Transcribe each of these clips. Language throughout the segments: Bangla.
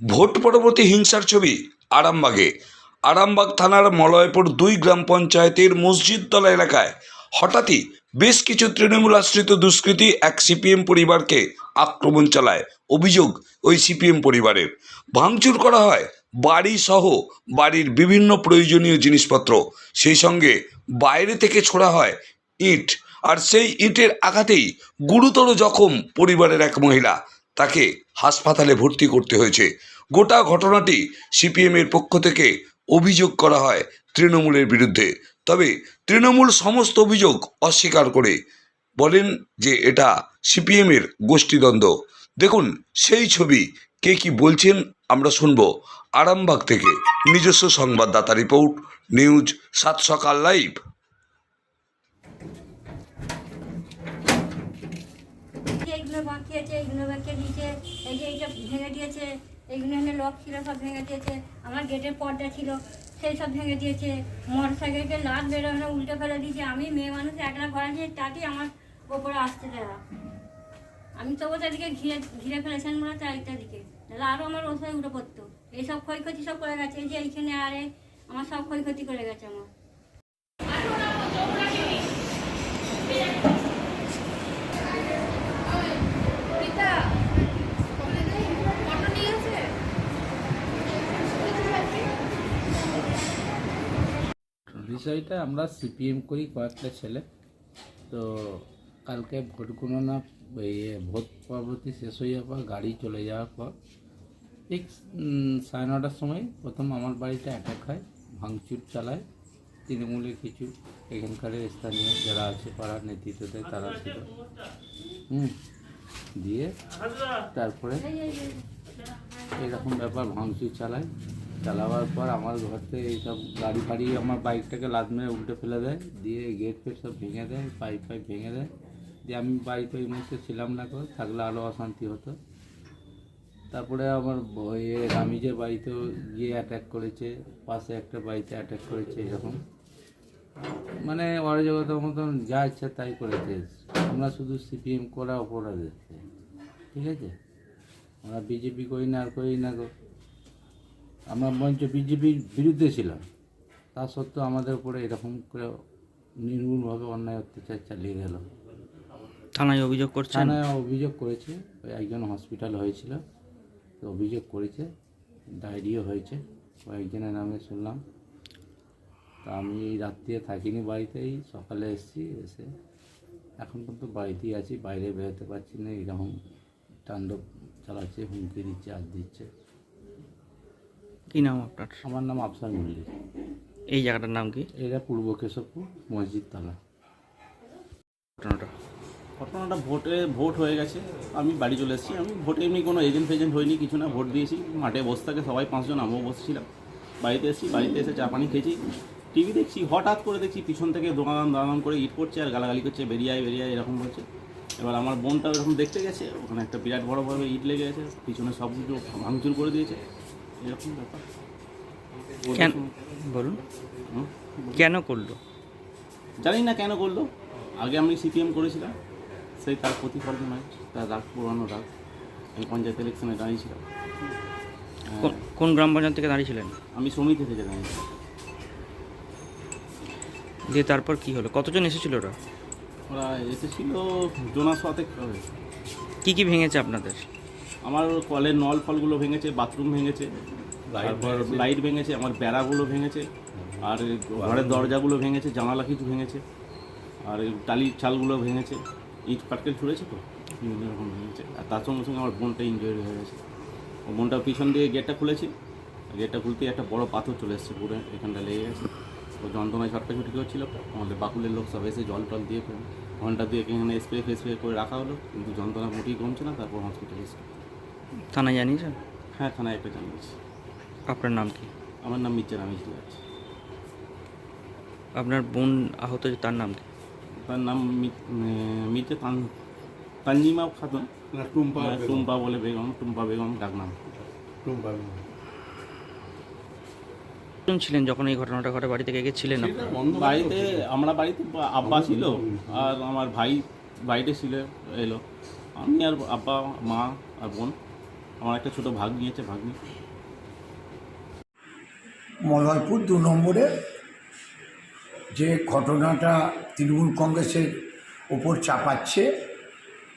ভোট পরবর্তী হিংসার ছবি, আরামবাগে। আরামবাগ থানার মলয়পুর দুই গ্রাম পঞ্চায়েতের মসজিদতলা এলাকায় হঠাৎই বেশ কিছু তৃণমূল আশ্রিত দুষ্কৃতী এক সিপিএম পরিবারকে আক্রমণ চালায় অভিযোগ ওই সিপিএম পরিবারের। ভাঙচুর করা হয় বাড়ি সহ বাড়ির বিভিন্ন প্রয়োজনীয় জিনিসপত্র। সেই সঙ্গে বাইরে থেকে ছোড়া হয় ইট। আর সেই ইটের আঘাতেই গুরুতর জখম পরিবারের এক মহিলা। তাকে হাসপাতালে ভর্তি করতে হয়েছে। গোটা ঘটনাটি সিপিএমের পক্ষ থেকে অভিযোগ করা হয় তৃণমূলের বিরুদ্ধে। তবে তৃণমূল সমস্ত অভিযোগ অস্বীকার করে বলেন যে এটা সিপিএমের গোষ্ঠীদ্বন্দ্ব। দেখুন, সেই ছবি কে কি বলছেন আমরা শুনব আরামবাগ থেকে। নিজস্ব সংবাদদাতা রিপোর্ট, নিউজ সাত সকাল লাইভ। এইগুলো বাকি আছে, এইগুলো বাকি দিয়েছে, এই যে এইটা ভেঙে দিয়েছে, এইগুলো এখানে লক ছিল, সব ভেঙে দিয়েছে, আমার গেটের পর্দা ছিল, সেই সব ভেঙে দিয়েছে মোটর সাইকেলকে লাট বেরোনো উল্টে ফেলে দিয়েছে, আমি মেয়ে মানুষ একলা ঘর আছে, তাতেই আমার ওপরে আসতে দেওয়া আমি তবু তাদেরকে ঘিরে ঘিরে ফেলেছেন হয় চারিটা দিকে তাহলে আরও আমার ওষুধ উঠে পড়তো। এইসব ক্ষয়ক্ষতি সব করে গেছে, এই যে এইখানে আরে, আমার সব ক্ষয়ক্ষতি করে গেছে আমার। বিষয়টা আমরা সিপিএম করি কয়েকটা ছেলে। তো কালকে ভোট গণনা ইয়ে ভোট পরবর্তী শেষ হয়ে যাওয়ার পর গাড়ি চলে যাওয়ার পর ঠিক সাড়ে নটার সময় প্রথম আমার বাড়িতে অ্যাটাক হয় ভাঙচুর চালায়। তৃণমূলের কিছু এখানকার স্থানীয় যারা আছে পাড়ার নেতৃত্বদের তারা ছিল। হুম দিয়ে তারপরে এরকম ব্যাপার ভাঙচুর চালায়। চালাবার পর আমার ঘর থেকে এইসব গাড়ি ফাড়ি, আমার বাইকটাকে লাদ মেরে উল্টে ফেলে দেয়, দিয়ে গেট ফেট সব ভেঙে দেয় পাইপ ফাইপ ভেঙে দেয়। দিয়ে আমি বাড়িতে ওই মুহূর্তে ছিলাম না করে থাকলে আরও অশান্তি হতো। তারপরে আমার বইয়ে রামিজের বাড়িতেও গিয়ে অ্যাটাক করেছে, পাশে একটা বাড়িতে অ্যাটাক করেছে এরকম। মানে অরাজকতার মতন যা ইচ্ছা তাই করেছে। আমরা শুধু সিপিএম করা অপরাধ ঠিক আছে? আমরা বিজেপি করি না আর করি না গো। আমরা মঞ্চ বিজেপির বিরুদ্ধে ছিলাম। তা সত্ত্বেও আমাদের উপরে এরকম করে নির্মূলভাবে অন্যায় অত্যাচার চালিয়ে গেল। থানায় অভিযোগ করছে থানায় অভিযোগ করেছে। ওই একজন হসপিটাল হয়েছিল। তো অভিযোগ করেছে। ডায়রিও হয়েছে। কয়েকজনের নামে শুনলাম। তা আমি এই রাত্রিতে থাকিনি বাড়িতেই। সকালে এসেছি এসে এখন পর্যন্ত বাড়িতেই আছি। বাইরে বেরোতে পারছি না। এরকম তাণ্ডব চালাচ্ছে হুমকি দিচ্ছে আর দিচ্ছে। কি নাম আপনার? আমার নাম আফসার মল্লিক। এই জায়গাটার নাম কি? এটা পূর্ব কেশবপুর মসজিদ তলা ঘটনাটা? ঘটনাটা ভোটে ভোট হয়ে গেছে। আমি বাড়ি চলে এসেছি। আমি ভোটে এমনি কোনো এজেন্ট ফেজেন্ট হয়নি কিছু না। ভোট দিয়েছি। মাঠে বসে থাকে সবাই পাঁচজন আমিও বসেছিলাম। বাড়িতে এসেছি বাড়িতে এসে চা পানি খেয়েছি। টিভি দেখছি হঠাৎ করে দেখছি পিছন থেকে দোকান দাঁড়ান করে ইট করছে আর গালাগালি করছে বেরিয়ে আয় বেরিয়ে আয় এরকম বলছে। এবার আমার বোনটা এরকম দেখতে গেছে। ওখানে একটা বিরাট বড়োভাবে ইট লেগে গেছে পিছনে সব কিছু ভাঙচুর করে দিয়েছে। এরকম ব্যাপার কেন? বলুন। কেন করল? জানি না কেন করল। আগে আমি সিপিএম করেছিলাম। সেই তার প্রতিফলন নয় তার রাগ পুরানো রাগ আমি পঞ্চায়েত ইলেকশনে দাঁড়িয়েছিলাম। হ্যাঁ, কোন- কোন গ্রাম পঞ্চায়েত থেকে দাঁড়িয়েছিলেন? আমি সমিতি থেকে দাঁড়িয়েছিলাম। দিয়ে তারপর কি হলো? কতজন এসেছিল ওরা? ওরা এসেছিল জোনাস সাথে কি কি ভেঙেছে আপনাদের? আমার কলের নল ফলগুলো ভেঙেছে বাথরুম ভেঙেছে তারপর লাইট ভেঙেছে আমার বেড়াগুলো ভেঙেছে আর ঘরের দরজাগুলো ভেঙেছে জানালা কিছু ভেঙেছে আর টালির চালগুলো ভেঙেছে। ইট পাটকেল ছুঁড়েছে তো বিভিন্ন রকম ভেঙেছে। আর তার সঙ্গে সঙ্গে আমার বোনটা ইনজুরি হয়ে গেছে। ও বোনটা পিছন দিয়ে গেটটা খুলেছে। গেটটা খুলতেই একটা বড় পাথর চলে এসেছে পুরো এখানটা লেগে গেছে। ও যন্ত্রণায় ছটকাছুটি করছিল। আমাদের বাকুলের লোক সব এসে জল টল দিয়ে ঘণ্টা দিয়ে এখানে স্প্রে ফেস্প্রে করে রাখা হলো। কিন্তু যন্ত্রণা মোটেই কমছে না তারপর হসপিটালে এসে থানায় জানিয়েছেন? হ্যাঁ থানায় একটা জানিয়েছি। আপনার নাম কি? আমার নাম মির্জা রামিজ আছে। আপনার বোন আহত তার নাম কি? তার নাম মির্জা তান তানজিমা খাতুন। টুম্পা টুম্পা বলে বেগম টুম্পা বেগম ডাক নাম। কজন ছিলেন যখন এই ঘটনাটা ঘটে? বাড়ি থেকে গেছিলেন? বাড়িতে আমরা বাড়িতে আব্বা ছিল আর আমার ভাই বাড়িতে ছিল এলো। আমি আর আব্বা মা আর বোন। আমার একটা ছোট ভাগ নিয়েছে ভাগ্নি। মলয়পুর দু নম্বরে যে ঘটনাটা তৃণমূল কংগ্রেসের ওপর চাপাচ্ছে,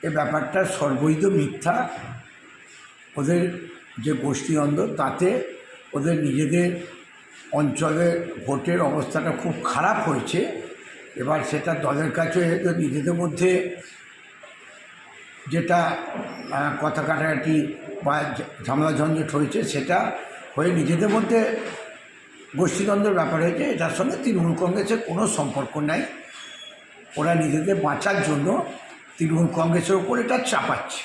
এ ব্যাপারটা সর্বৈধ মিথ্যা। ওদের যে গোষ্ঠী অন্ধ তাতে ওদের নিজেদের অঞ্চলে ভোটের অবস্থাটা খুব খারাপ হয়েছে। এবার সেটা দলের কাছে নিজেদের মধ্যে যেটা কথা কাটাকাটি বা ঝামেলা ঝঞ্ঝট হয়েছে, সেটা হয়ে নিজেদের মধ্যে গোষ্ঠীদ্বন্দ্বের ব্যাপার হয়েছে। এটার সঙ্গে তৃণমূল কংগ্রেসের কোনো সম্পর্ক নাই। ওরা নিজেদের বাঁচার জন্য তৃণমূল কংগ্রেসের ওপর এটা চাপাচ্ছে।